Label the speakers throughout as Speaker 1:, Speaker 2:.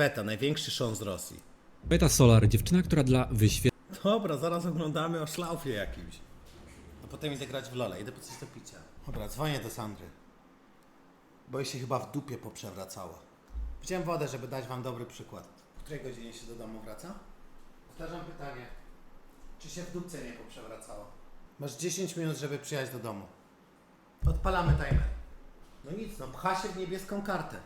Speaker 1: Sweta, największy szon z Rosji.
Speaker 2: Beta Solar, dziewczyna, która dla wyświetlenia
Speaker 1: Dobra, zaraz oglądamy o szlaufie jakimś. A potem idę grać w Lola, idę po coś do picia. Dobra, dzwonię do Sandry. Bo jej się chyba w dupie poprzewracało. Wziąłem wodę, żeby dać wam dobry przykład. W której godzinie się do domu wraca? Powtarzam pytanie. Czy się w dupce nie poprzewracało? Masz 10 minut, żeby przyjechać do domu. Odpalamy timer. No nic, no pcha się w niebieską kartę.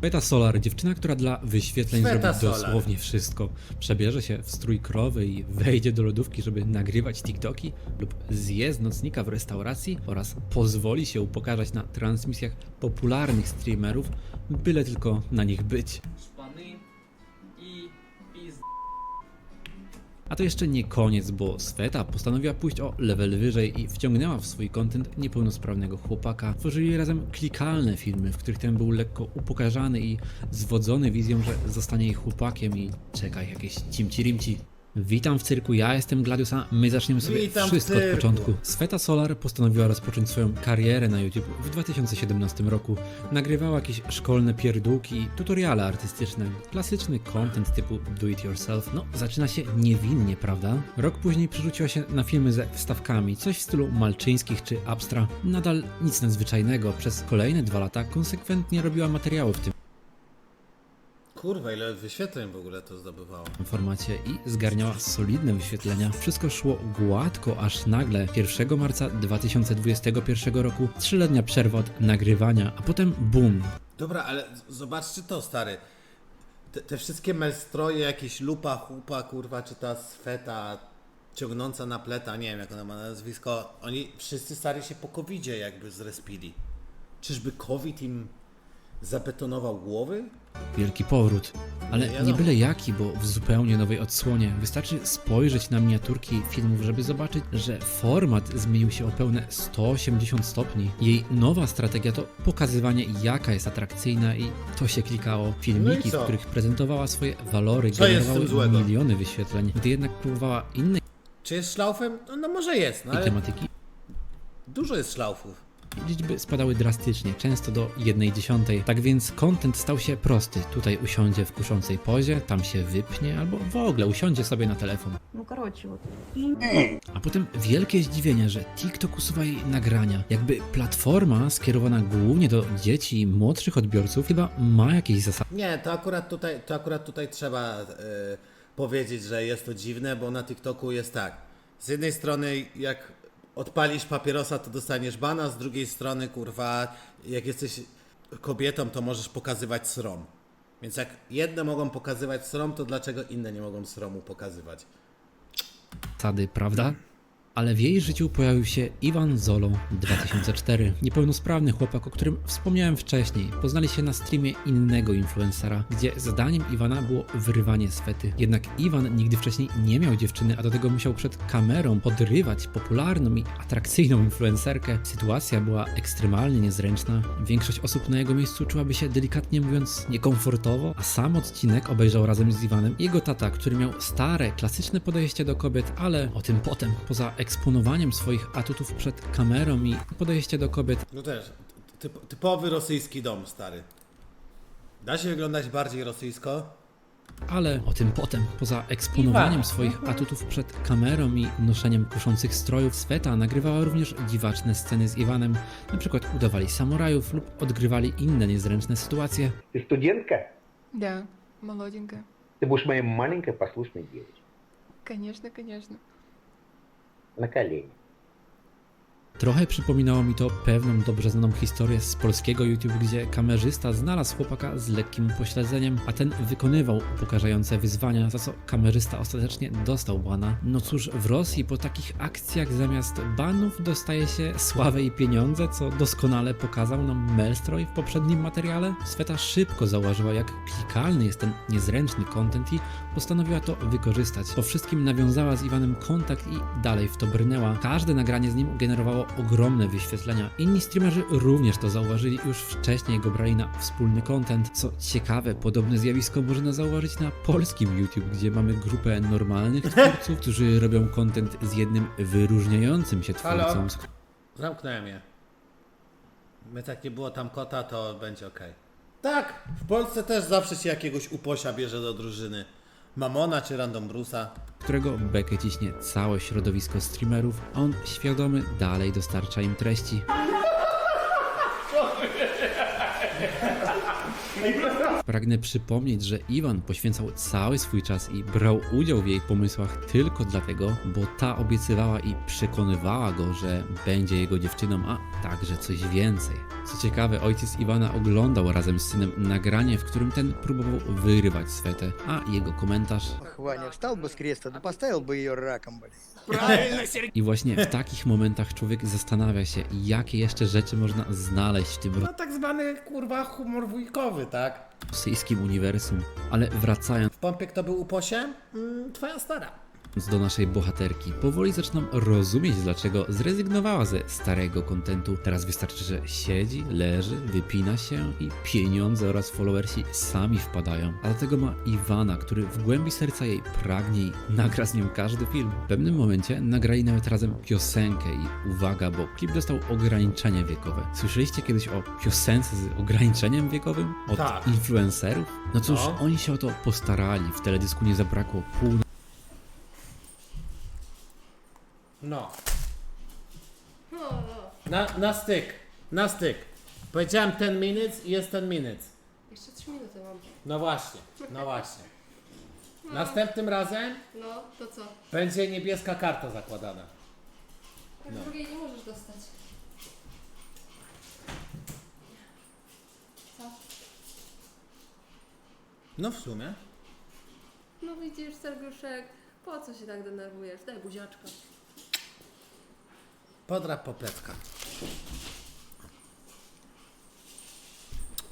Speaker 2: Beta Solar, dziewczyna, która dla wyświetleń
Speaker 1: Beta
Speaker 2: zrobi
Speaker 1: Solar.
Speaker 2: dosłownie wszystko. Przebierze się w strój krowy i wejdzie do lodówki, żeby nagrywać TikToki lub zje z nocnika w restauracji oraz pozwoli się upokarzać na transmisjach popularnych streamerów, byle tylko na nich być. A to jeszcze nie koniec, bo Sveta postanowiła pójść o level wyżej i wciągnęła w swój content niepełnosprawnego chłopaka. Tworzyli razem klikalne filmy, w których ten był lekko upokarzany i zwodzony wizją, że zostanie jej chłopakiem i czeka jakieś cimci-rimci. Witam w cyrku, ja jestem Gladius, a my zaczniemy sobie
Speaker 1: Witam
Speaker 2: wszystko od początku. Sveta Solar postanowiła rozpocząć swoją karierę na YouTube w 2017 roku. Nagrywała jakieś szkolne pierdółki tutoriale artystyczne. Klasyczny content typu do it yourself. No, zaczyna się niewinnie, prawda? Rok później przerzuciła się na filmy ze wstawkami, coś w stylu malczyńskich czy abstra. Nadal nic nadzwyczajnego. Przez kolejne dwa lata konsekwentnie robiła materiały w tym
Speaker 1: Kurwa, ile wyświetleń w ogóle to zdobywało.
Speaker 2: formacie i zgarniała solidne wyświetlenia. Wszystko szło gładko, aż nagle 1 marca 2021 roku trzyletnia przerwa od nagrywania, a potem boom.
Speaker 1: Dobra, ale zobaczcie to, stary. Te, te wszystkie melstroje, jakieś lupa, chupa, kurwa, czy ta sweta ciągnąca na pleta, nie wiem jak ona ma nazwisko, oni wszyscy stary się po covidzie jakby zrespili. Czyżby covid im zabetonował głowy?
Speaker 2: Wielki powrót. Ale
Speaker 1: Nie
Speaker 2: byle jaki, bo w zupełnie nowej odsłonie. Wystarczy spojrzeć na miniaturki filmów, żeby zobaczyć, że format zmienił się o pełne 180 stopni. Jej nowa strategia to pokazywanie, jaka jest atrakcyjna i to się klikało. Filmiki, w
Speaker 1: co?
Speaker 2: których prezentowała swoje walory,
Speaker 1: Co w
Speaker 2: generowały miliony wyświetleń. Gdy jednak próbowała innej
Speaker 1: Czy jest szlaufem? No, no może jest, no ale
Speaker 2: tematyki,
Speaker 1: dużo jest szlaufów
Speaker 2: liczby spadały drastycznie, często do 1 dziesiątej. Tak więc content stał się prosty. Tutaj usiądzie w kuszącej pozie, tam się wypnie, albo w ogóle usiądzie sobie na telefon.
Speaker 3: Ну, короче, вот.
Speaker 2: A potem wielkie zdziwienie, że TikTok usuwa jej nagrania. Jakby platforma skierowana głównie do dzieci i młodszych odbiorców chyba ma jakieś zasady.
Speaker 1: Nie, to akurat tutaj, to akurat tutaj trzeba e, powiedzieć, że jest to dziwne, bo na TikToku jest tak. Z jednej strony, jak odpalisz papierosa, to dostaniesz bana, z drugiej strony, kurwa, jak jesteś kobietą, to możesz pokazywać srom. Więc jak jedne mogą pokazywać srom, to dlaczego inne nie mogą sromu pokazywać?
Speaker 2: prawda? Ale w jej życiu pojawił się Iwan Zolo 2004. Niepełnosprawny chłopak, o którym wspomniałem wcześniej. Poznali się na streamie innego influencera, gdzie zadaniem Iwana było wyrywanie swety. Jednak Iwan nigdy wcześniej nie miał dziewczyny, a do tego musiał przed kamerą podrywać popularną i atrakcyjną influencerkę. Sytuacja była ekstremalnie niezręczna. Większość osób na jego miejscu czułaby się delikatnie mówiąc niekomfortowo, a sam odcinek obejrzał razem z Iwanem jego tata, który miał stare, klasyczne podejście do kobiet, ale o tym potem. Poza eksponowaniem swoich atutów przed kamerą i podejście do kobiet,
Speaker 1: No też, typ, typowy rosyjski dom, stary. Da się wyglądać bardziej rosyjsko?
Speaker 2: ale o tym potem. Poza eksponowaniem
Speaker 1: Iwan.
Speaker 2: swoich atutów przed kamerą i noszeniem kuszących strojów, Sveta nagrywała również dziwaczne sceny z Iwanem. Na przykład udawali samurajów lub odgrywali inne niezręczne sytuacje.
Speaker 4: Ты студентка?
Speaker 5: Да, молоденькая.
Speaker 4: Ты будешь моей маленькой послушной девочкой.
Speaker 5: Конечно, конечно.
Speaker 4: На колени.
Speaker 2: Trochę przypominało mi to pewną dobrze znaną historię z polskiego YouTube, gdzie kamerzysta znalazł chłopaka z lekkim pośledzeniem, a ten wykonywał upokarzające wyzwania, za co kamerzysta ostatecznie dostał bana. No cóż, w Rosji po takich akcjach zamiast banów dostaje się sławę i pieniądze, co doskonale pokazał nam Melstroj w poprzednim materiale. Sweta szybko zauważyła, jak klikalny jest ten niezręczny content i postanowiła to wykorzystać. Po wszystkim nawiązała z Iwanem kontakt i dalej w to brnęła. Każde nagranie z nim generowało ogromne wyświetlenia. Inni streamerzy również to zauważyli, już wcześniej go brali na wspólny content. Co ciekawe, podobne zjawisko można zauważyć na polskim YouTube, gdzie mamy grupę normalnych twórców, którzy robią content z jednym wyróżniającym się twórcą,
Speaker 1: Zamknąłem je. My tak nie było tam kota, to będzie ok. Tak, w Polsce też zawsze się jakiegoś uposia bierze do drużyny. Mamona czy Random Brusa.
Speaker 2: którego bekę ciśnie całe środowisko streamerów, a on świadomy dalej dostarcza im treści. Pragnę przypomnieć, że Iwan poświęcał cały swój czas i brał udział w jej pomysłach tylko dlatego, bo ta obiecywała i przekonywała go, że będzie jego dziewczyną, a także coś więcej. Co ciekawe, ojciec Iwana oglądał razem z synem nagranie, w którym ten próbował wyrywać swetę, a jego komentarz
Speaker 3: Ах, Ваня, встал бы с креста, да поставил бы ее раком, блин.
Speaker 2: I właśnie w takich momentach człowiek zastanawia się, jakie jeszcze rzeczy można znaleźć w tym
Speaker 1: No tak zwany kurwa humor wujkowy, tak?
Speaker 2: Rosyjskim uniwersum. Ale wracając
Speaker 1: W pompie kto był uposiem? Mm, twoja stara.
Speaker 2: Do naszej bohaterki, powoli zaczynam rozumieć, dlaczego zrezygnowała ze starego kontentu. Teraz wystarczy, że siedzi, leży, wypina się i pieniądze oraz followersi sami wpadają. A do tego ma Iwana, który w głębi serca jej pragnie i nagra z nią każdy film. W pewnym momencie nagrali nawet razem piosenkę i uwaga, bo klip dostał ograniczenie wiekowe. Słyszeliście kiedyś o piosence z ograniczeniem wiekowym? Od
Speaker 1: Tak.
Speaker 2: influencerów? No cóż,
Speaker 1: No.
Speaker 2: oni się o to postarali. W teledysku nie zabrakło pół
Speaker 1: No. Na, na styk, na styk. Powiedziałem 10 minutes i jest 10 minutes.
Speaker 6: Jeszcze 3 minuty mam.
Speaker 1: No właśnie, no właśnie. Następnym razem
Speaker 6: No, to co?
Speaker 1: będzie niebieska karta zakładana.
Speaker 6: Tak drugiej nie możesz dostać. Co?
Speaker 1: No w sumie.
Speaker 6: No widzisz, Sergiuszek, po co się tak denerwujesz? Daj buziaczka.
Speaker 1: Podrap po pleckach.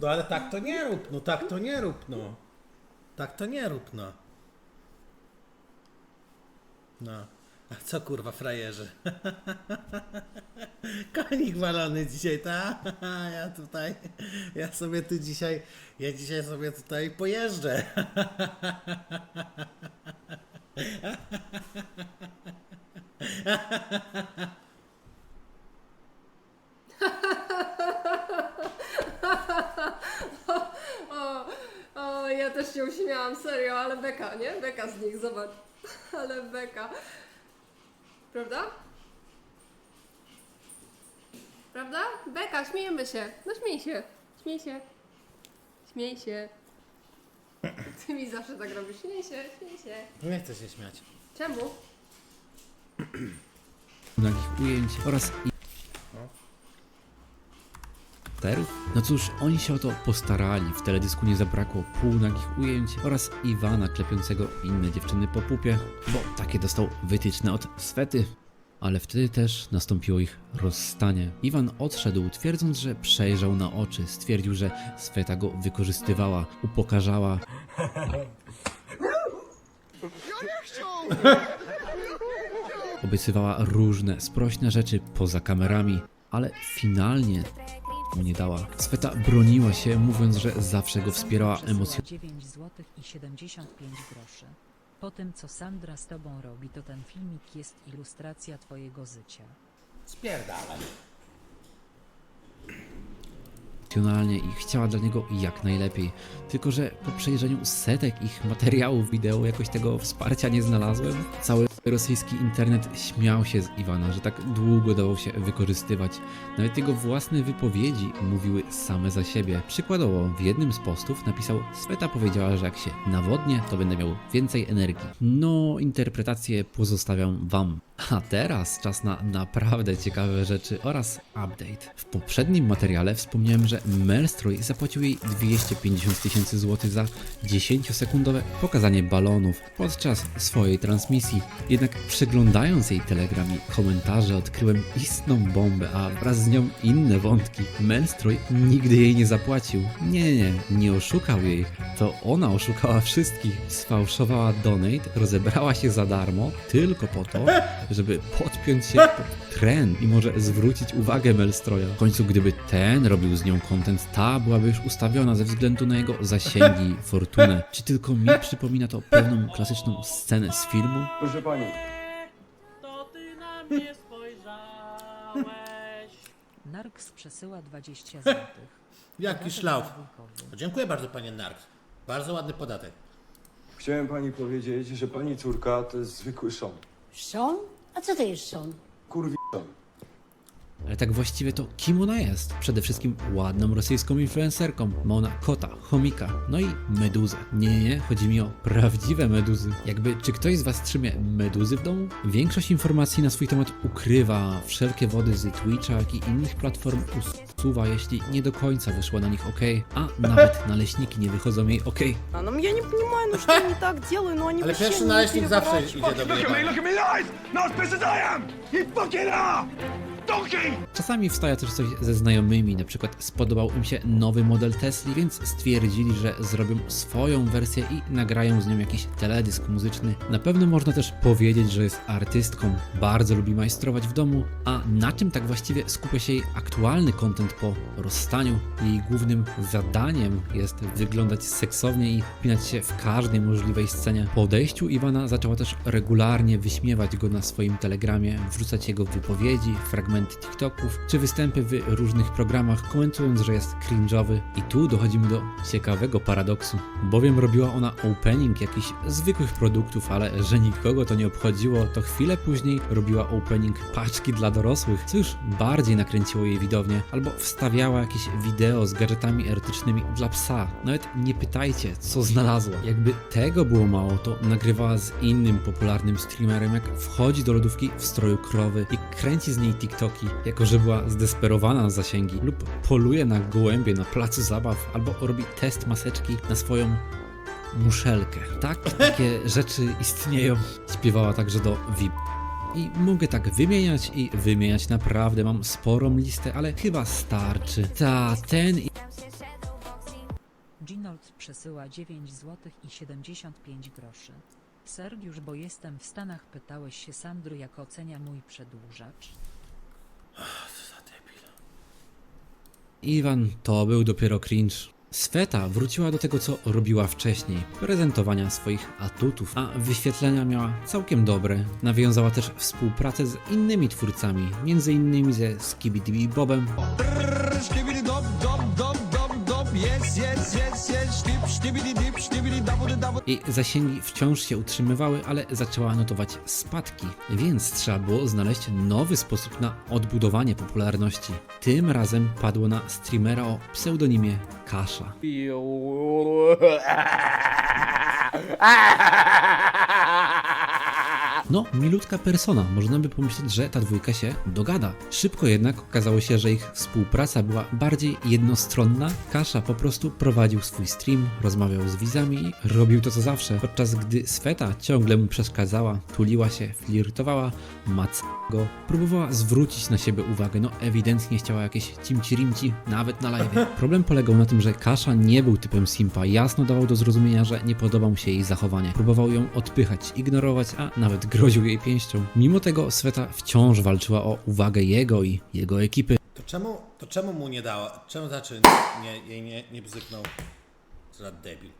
Speaker 1: No ale tak to nie rób, no tak to nie rób, no. Tak to nie rób, no. No. A co kurwa frajerzy? Konik walony dzisiaj, ta? Ja tutaj, ja sobie tu dzisiaj, ja dzisiaj sobie tutaj pojeżdżę.
Speaker 6: O, o, ja też się uśmiałam, serio, ale beka, nie? Beka z nich, zobacz. Ale beka. Prawda? Prawda? Beka, śmiejemy się. No śmiej się. Śmiej się. Śmiej się. Ty mi zawsze tak robisz. Śmiej się, śmiej się.
Speaker 1: Nie chcę się śmiać.
Speaker 6: Czemu?
Speaker 2: nagich ujęć oraz i... Terów? No cóż, oni się o to postarali. W teledysku nie zabrakło półnagich ujęć oraz Iwana klepiącego inne dziewczyny po pupie, bo takie dostał wytyczne od Swety. Ale wtedy też nastąpiło ich rozstanie. Iwan odszedł, twierdząc, że przejrzał na oczy. Stwierdził, że Sweta go wykorzystywała, upokarzała. Obiecywała różne sprośne rzeczy poza kamerami, ale finalnie mu nie dała. Sweta broniła się, mówiąc, że zawsze go wspierała emocjonalnie.
Speaker 7: 9 zł i 75 groszy. Po tym, co Sandra z tobą robi, to ten filmik jest ilustracja twojego życia.
Speaker 1: Spierdalaj.
Speaker 2: I chciała dla niego jak najlepiej. Tylko, że po przejrzeniu setek ich materiałów wideo jakoś tego wsparcia nie znalazłem. Cały rosyjski internet śmiał się z Iwana, że tak długo dało się wykorzystywać. Nawet jego własne wypowiedzi mówiły same za siebie. Przykładowo, w jednym z postów napisał Sveta powiedziała, że jak się nawodnię, to będę miał więcej energii. No, interpretację pozostawiam wam. A teraz czas na naprawdę ciekawe rzeczy oraz update. W poprzednim materiale wspomniałem, że Melstrój zapłacił jej 250 tysięcy złotych za 10-sekundowe pokazanie balonów podczas swojej transmisji. Jednak przeglądając jej telegram i komentarze odkryłem istną bombę, a wraz z nią inne wątki. Melstrój nigdy jej nie zapłacił. Nie, nie, nie, nie oszukał jej. To ona oszukała wszystkich. Sfałszowała donate, rozebrała się za darmo tylko po to, żeby podpiąć się pod trend i może zwrócić uwagę Melstroja. W końcu, gdyby ten robił z nią content, ta byłaby już ustawiona ze względu na jego zasięgi i fortunę. Czy tylko mi przypomina to pewną klasyczną scenę z filmu?
Speaker 8: Proszę pani,
Speaker 9: To ty na mnie spojrzałeś.
Speaker 7: Narks przesyła 20 zł.
Speaker 1: Jaki szlauf. Dziękuję bardzo, panie Nark. Bardzo ładny podatek.
Speaker 8: Chciałem pani powiedzieć, że pani córka to jest zwykły szon.
Speaker 10: Szon? 他这个也
Speaker 8: 是绳
Speaker 2: Ale tak właściwie to kim ona jest? Przede wszystkim ładną rosyjską influencerką. Ma ona kota, chomika, no i meduzę. Nie, nie, nie, chodzi mi o prawdziwe meduzy. Jakby, czy ktoś z was trzymie meduzy w domu? Większość informacji na swój temat ukrywa, wszelkie wody z Twitcha, jak i innych platform usuwa, jeśli nie do końca wyszło na nich ok, a nawet naleśniki nie wychodzą jej ok.
Speaker 10: Ну я не понимаю, ну что я не так делаю, но они
Speaker 1: Ale
Speaker 10: вообще
Speaker 1: pierwszy
Speaker 10: не
Speaker 1: naleśnik zawsze
Speaker 10: переворачивают.
Speaker 1: idzie do mnie.
Speaker 8: at me in the eyes! Not as best as I am! You fucking are!
Speaker 2: Czasami wstaje też coś ze znajomymi, na przykład spodobał im się nowy model Tesli, więc stwierdzili, że zrobią swoją wersję i nagrają z nią jakiś teledysk muzyczny. Na pewno można też powiedzieć, że jest artystką, bardzo lubi majstrować w domu, a na czym tak właściwie skupia się jej aktualny content po rozstaniu? Jej głównym zadaniem jest wyglądać seksownie i wpinać się w każdej możliwej scenie. Po odejściu Iwana zaczęła też regularnie wyśmiewać go na swoim telegramie, wrzucać jego wypowiedzi, fragmenty TikToków czy występy w różnych programach, komentując, że jest cringe'owy. I tu dochodzimy do ciekawego paradoksu, bowiem robiła ona opening jakichś zwykłych produktów, ale że nikogo to nie obchodziło, to chwilę później robiła opening paczki dla dorosłych, co już bardziej nakręciło jej widownię, albo wstawiała jakieś wideo z gadżetami erotycznymi dla psa. Nawet nie pytajcie, co znalazła. Jakby tego było mało, to nagrywała z innym popularnym streamerem, jak wchodzi do lodówki w stroju krowy i kręci z niej TikToki, jako że była zdesperowana na zasięgi, lub poluje na gołębie na placu zabaw, albo robi test maseczki na swoją muszelkę. Tak, takie rzeczy istnieją. Śpiewała także do VIP. I mogę tak wymieniać i wymieniać naprawdę. Mam sporą listę, ale chyba starczy. Ta, ten i
Speaker 7: Ginold przesyła 9 zł i 75 groszy. Sergiusz, bo jestem w Stanach, pytałeś się Sandry, jak ocenia mój przedłużacz.
Speaker 2: Iwan to był dopiero cringe. Sweta wróciła do tego, co robiła wcześniej prezentowania swoich atutów, a wyświetlenia miała całkiem dobre. Nawiązała też współpracę z innymi twórcami, innymi ze Skibidi Bobem i zasięgi wciąż się utrzymywały, ale zaczęła notować spadki, więc trzeba było znaleźć nowy sposób na odbudowanie popularności. Tym razem padło na streamera o pseudonimie Kasza. No, milutka persona, można by pomyśleć, że ta dwójka się dogada. Szybko jednak okazało się, że ich współpraca była bardziej jednostronna. Kasza po prostu prowadził swój stream, rozmawiał z widzami i robił to co zawsze, podczas gdy Sweta ciągle mu przeszkadzała, tuliła się, flirtowała, mac go, próbowała zwrócić na siebie uwagę, no ewidentnie chciała jakieś cimci-rimci, nawet na live. Problem polegał na tym, że Kasza nie był typem simpa, jasno dawał do zrozumienia, że nie podoba mu się jej zachowanie. Próbował ją odpychać, ignorować, a nawet groził jej pięścią. Mimo tego Sweta wciąż walczyła o uwagę jego i jego ekipy.
Speaker 1: To czemu, to czemu mu nie dała? Czemu znaczy nie, jej nie, nie bzyknął? Za debil.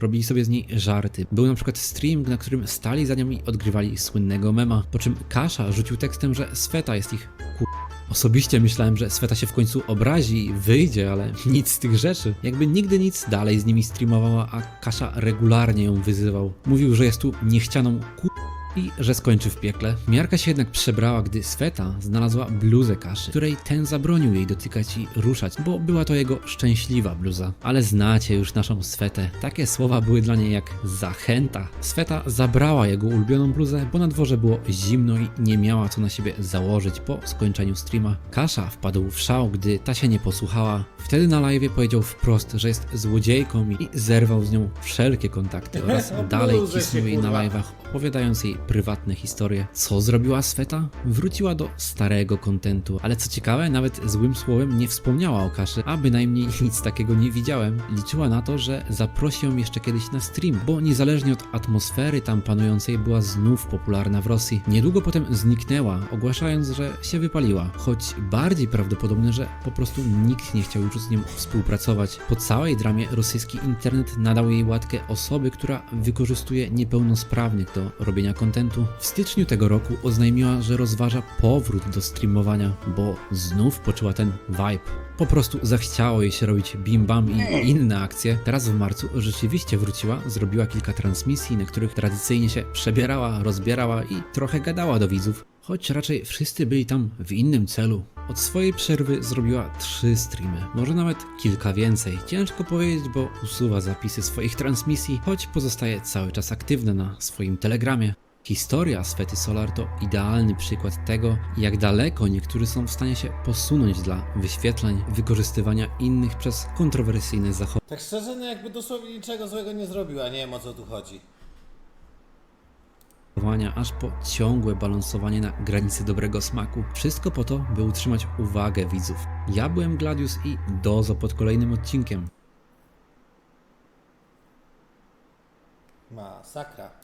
Speaker 2: Robili sobie z niej żarty. Był na przykład stream, na którym stali za nią i odgrywali słynnego mema, po czym Kasza rzucił tekstem, że Sweta jest ich ku... Osobiście myślałem, że Sweta się w końcu obrazi i wyjdzie, ale nic z tych rzeczy. Jakby nigdy nic dalej z nimi streamowała, a Kasza regularnie ją wyzywał. Mówił, że jest tu niechcianą ku... i że skończy w piekle. Miarka się jednak przebrała, gdy Sweta znalazła bluzę Kaszy, której ten zabronił jej dotykać i ruszać, bo była to jego szczęśliwa bluza. Ale znacie już naszą Swetę. Takie słowa były dla niej jak zachęta. Sweta zabrała jego ulubioną bluzę, bo na dworze było zimno i nie miała co na siebie założyć po skończeniu streama. Kasza wpadł w szał, gdy ta się nie posłuchała. Wtedy na live powiedział wprost, że jest złodziejką i zerwał z nią wszelkie kontakty oraz dalej cisnął jej na live'ach opowiadając jej prywatne historie. Co zrobiła Sweta? Wróciła do starego kontentu, ale co ciekawe, nawet złym słowem nie wspomniała o kaszy, a bynajmniej nic takiego nie widziałem. Liczyła na to, że zaprosi ją jeszcze kiedyś na stream, bo niezależnie od atmosfery tam panującej była znów popularna w Rosji. Niedługo potem zniknęła, ogłaszając, że się wypaliła, choć bardziej prawdopodobne, że po prostu nikt nie chciał już z nią współpracować. Po całej dramie rosyjski internet nadał jej łatkę osoby, która wykorzystuje niepełnosprawnych do robienia kontentu kontentu, w styczniu tego roku oznajmiła, że rozważa powrót do streamowania, bo znów poczuła ten vibe. Po prostu zachciało jej się robić bim bam i inne akcje. Teraz w marcu rzeczywiście wróciła, zrobiła kilka transmisji, na których tradycyjnie się przebierała, rozbierała i trochę gadała do widzów. Choć raczej wszyscy byli tam w innym celu. Od swojej przerwy zrobiła trzy streamy, może nawet kilka więcej. Ciężko powiedzieć, bo usuwa zapisy swoich transmisji, choć pozostaje cały czas aktywna na swoim telegramie. Historia Svety Solar to idealny przykład tego, jak daleko niektórzy są w stanie się posunąć dla wyświetleń, wykorzystywania innych przez kontrowersyjne zachowania.
Speaker 1: Tak szczerze, no jakby dosłownie niczego złego nie zrobiła, nie wiem o co tu chodzi.
Speaker 2: Aż po ciągłe balansowanie na granicy dobrego smaku. Wszystko po to, by utrzymać uwagę widzów. Ja byłem Gladius i dozo pod kolejnym odcinkiem.
Speaker 1: Masakra.